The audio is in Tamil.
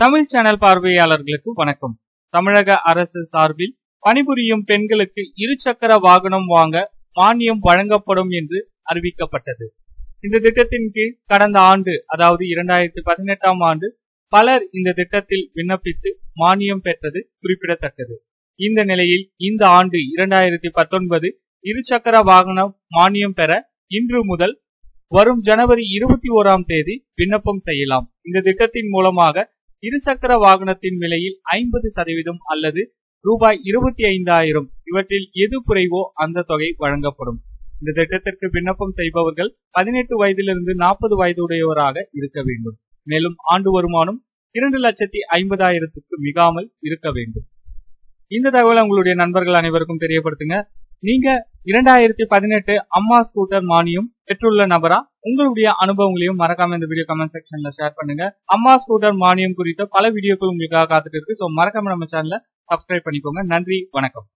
தமிழ் சேனல் பார்வையாளர்களுக்கு வணக்கம். தமிழக அரசு சார்பில் பணிபுரியும் பெண்களுக்கு இருசக்கர வாகனம் வாங்க மானியம் வழங்கப்படும் என்று அறிவிக்கப்பட்டது. இந்த திட்டத்தின் கீழ் கடந்த ஆண்டு அதாவது இரண்டாயிரத்தி பதினெட்டாம் ஆண்டு பலர் இந்த திட்டத்தில் விண்ணப்பித்து மானியம் பெற்றது குறிப்பிடத்தக்கது. இந்த நிலையில் இந்த ஆண்டு இரண்டாயிரத்தி பத்தொன்பது இருசக்கர வாகனம் மானியம் பெற இன்று முதல் வரும் ஜனவரி இருபத்தி ஓராம் தேதி விண்ணப்பம் செய்யலாம். இந்த திட்டத்தின் மூலமாக இருசக்கர வாகனத்தின் விலையில் ஐம்பது சதவீதம் அல்லது ரூபாய் இருபத்தி ஐந்தாயிரம். இவற்றில் எது குறைவோ அந்த தொகை வழங்கப்படும். இந்த திட்டத்திற்கு விண்ணப்பம் செய்பவர்கள் பதினெட்டு வயதிலிருந்து நாற்பது வயதுடையவராக இருக்க வேண்டும். மேலும் ஆண்டு வருமானம் இரண்டு லட்சத்தி ஐம்பதாயிரத்துக்கு மிகாமல் இருக்க வேண்டும். இந்த தகவலை உங்களுடைய நண்பர்கள் அனைவருக்கும் தெரியப்படுத்துங்க. நீங்க இரண்டாயிரத்தி பதினெட்டு அம்மா ஸ்கூட்டர் மானியம் பெற்றுள்ள நபரா? உங்களுடைய அனுபவங்களையும் மறக்காம இந்த வீடியோ கமெண்ட் செக்ஷன்ல ஷேர் பண்ணுங்க. அம்மா ஸ்கூட்டர் மானியம் குறித்த பல வீடியோக்கள் உங்களுக்காக காத்துட்டு இருக்கு. சோ மறக்காம நம்ம சேனல சப்ஸ்கிரைப் பண்ணிக்கோங்க. நன்றி வணக்கம்.